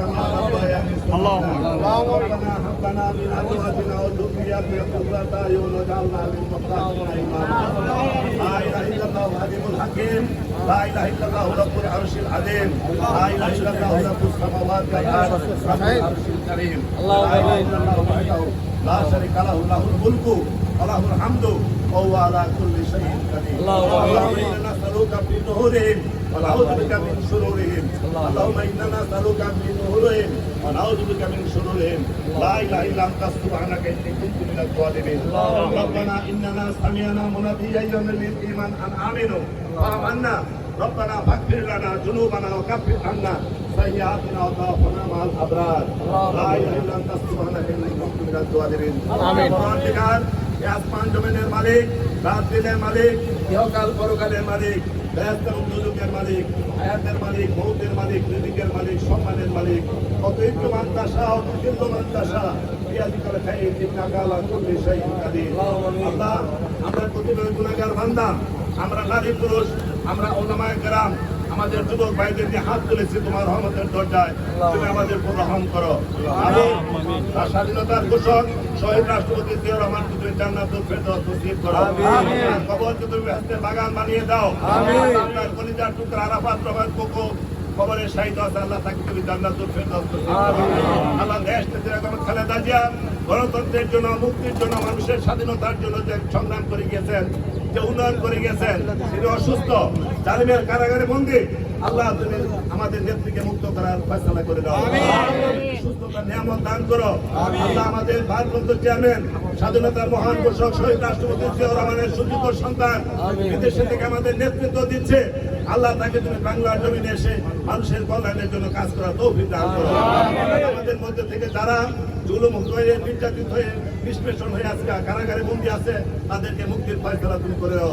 كما ربياني صغيرا اللهم. ربنا هب لنا من ازواجنا وذرياتنا قرة اعين واجعلنا للمتقين اماما لا اله الا الله العليم الحكيم لا اله الا الله رب العرش العظيم لا اله الا الله رب السماوات والارض رب العرش الكريم لا اله الا الله وحده لا شريك له له الملك وله الحمد وهو على كل شيء قدير اللهم انا نسالك في ظهورهم ونعوذ بك من شرورهم اللهم انا نسالك في ظهورهم ونعوذ بك من شرورهم لا اله الا انت سبحانك اني كنت من الظالمين ربنا اننا سمعنا مناديا يوم للايمان ان امنوا فامنا ربنا فاغفر لنا ذنوبنا وكفر عنا سيئاتنا وتوفنا مع الابرار لا اله الا انت سبحانك اني كنت من الظالمين آمين। পরবর্তীকাল এই আসমান জমিনের মালিক রাত দিনের মালিক ইহকাল পরকালের মালিক ব্যস্ত দুর্যোগের মালিক হায়াতের মালিক মৌতের মালিক রিজিকের মালিক সম্মানের মালিক কত একটু মান্তাসা অত কিন্তু মান্তাসা পিয়াজি করে খাই চিন্তা গালা করলে সেই কাদি আল্লাহ আমরা প্রতিদিন গুণাগার বান্দা আমরা নারী পুরুষ আমরা ওলামায় গ্রাম আমাদের যুবক ভাইদের নিয়ে হাত তুলেছি তোমার রহমতের দরজায়। তুমি আমাদের উপর রহম করো। আমি তার স্বাধীনতার ঘোষক শহীদ রাষ্ট্রপতি জিয়া রহমানকে তুমি জান্নাতুল ফেরদৌস নসিব করো। কবরকে তুমি বেহেশতের বাগান বানিয়ে দাও। আপনার কলিজার টুকরা আরাফাত রহমান কোকো কবরের শাহিদ আছে আল্লাহ তাকে তুমি নসিব আল্লাহ দেশ খালেদা জিয়া গণতন্ত্রের জন্য মুক্তির জন্য মানুষের স্বাধীনতার জন্য যে সংগ্রাম করে গেছেন যে উন্নয়ন করে গেছেন তিনি অসুস্থ জালিমের কারাগারে বন্দী। আল্লাহ তুমি আমাদের নেত্রীকে মুক্ত করার ফয়সালা করে দাও। সুস্থতার নিয়ামত দান করো। আল্লাহ আমাদের ভারপ্রাপ্ত চেয়ারম্যান স্বাধীনতার মহান ঘোষক শহীদ রাষ্ট্রপতি জিয়াউর রহমানের সুযোগ্য সন্তান বিদেশে থেকে আমাদের নেতৃত্ব দিচ্ছে। আল্লাহ তাকে তুমি বাংলার জমিনে এসে মানুষের কল্যাণের জন্য কাজ করার তৌফিক দান করো। আমাদের মধ্যে থেকে যারা জুলুম হয়ে নির্যাতিত হয়ে নিষ্পেষণ হয়ে আজকে কারাগারে বন্দী আছে তাদেরকে মুক্তির ফয়সলা তুমি করে দাও।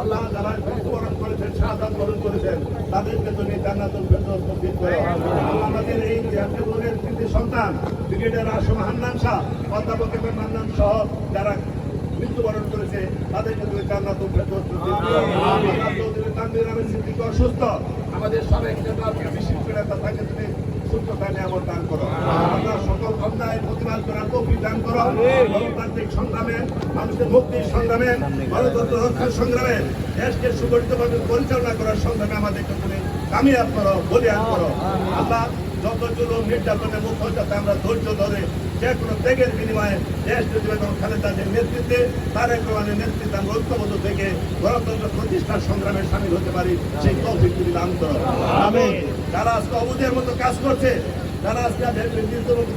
আল্লাহ যারা মৃত্যুবরণ করেছেন শাহাদাত বরণ করেছেন তাদেরকে তুমি জান্নাতুল ফেরদৌস করো আমাদের এই জাতীয় কৃতি সন্তান ব্রিগেডিয়ার আসম হান্নান শাহ অধ্যাপক এম এম হান্নান সহ যারা মৃত্যুবরণ করেছে তাদেরকে তুমি জান্নাতুল ফেরদৌস নসিব করো অসুস্থ আমাদের সাবেক নেতা, বিশিষ্ট নেতা, তাকে তুমি সুস্থতা নিয়ামত দান করো। আল্লাহ সকল অন্যায় প্রতিবাদ করার তৌফিক দান করো। গণতান্ত্রিক সংগ্রামে, মানুষের মুক্তির সংগ্রামে, গণতন্ত্র রক্ষার সংগ্রামে, দেশকে সুগঠিতভাবে পরিচালনা করার সংগ্রামে আমাদেরকে তুমি কামিয়াব করো, বলিয়ান করো। আল্লাহ যত জুলুম নির্যাতনের মুখ যাতে আমরা ধৈর্য ধরে যে কোনো ত্যাগের বিনিময়ে দেশ যদি এবং খালেদাদের নেতৃত্বে তারেক রহমানের নেতৃত্বে আমরা ঐক্যবদ্ধ থেকে গণতন্ত্র প্রতিষ্ঠার সংগ্রামে সামিল হতে পারি। সেই তৌফিক তুমি দান করো। আমি যারা আজকে অবুদের মতো কাজ করছে যারা আজকে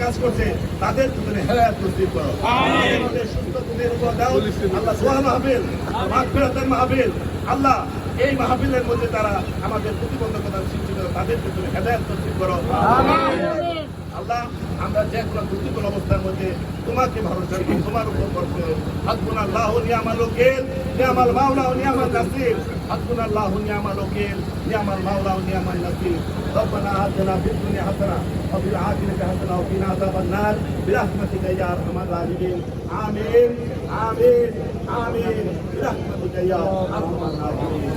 কাজ করছে তাদের তুমি হেরায়াত নসিব করো। সুস্থ তুমি দাও। আল্লাহ সোহান মাহফিরাতের আল্লাহ এই মাহফিলের মধ্যে তারা আমাদের প্রতিবন্ধকতা সৃষ্টি করে তাদের ভিতরে হেদায়ত করো আল্লাহ আমরা যে কোনো প্রতিকূল অবস্থার মধ্যে তোমাকে ভরসা করি তোমার উপর করছে হাসবুনা আল্লাহ নিয়ামাল ওকেল নিয়ামাল মাওলা ও নিয়ামাল নাসির হাসবুনা আল্লাহ নিয়ামাল ওকেল নিয়ামাল মাওলা ও নিয়ামাল নাসির ربنا آتنا في الدنيا حسنة وفي الآخرة حسنة وقنا عذاب النار برحمتك يا أرحم الراحمين آمين آمين آمين برحمتك يا أرحم الراحمين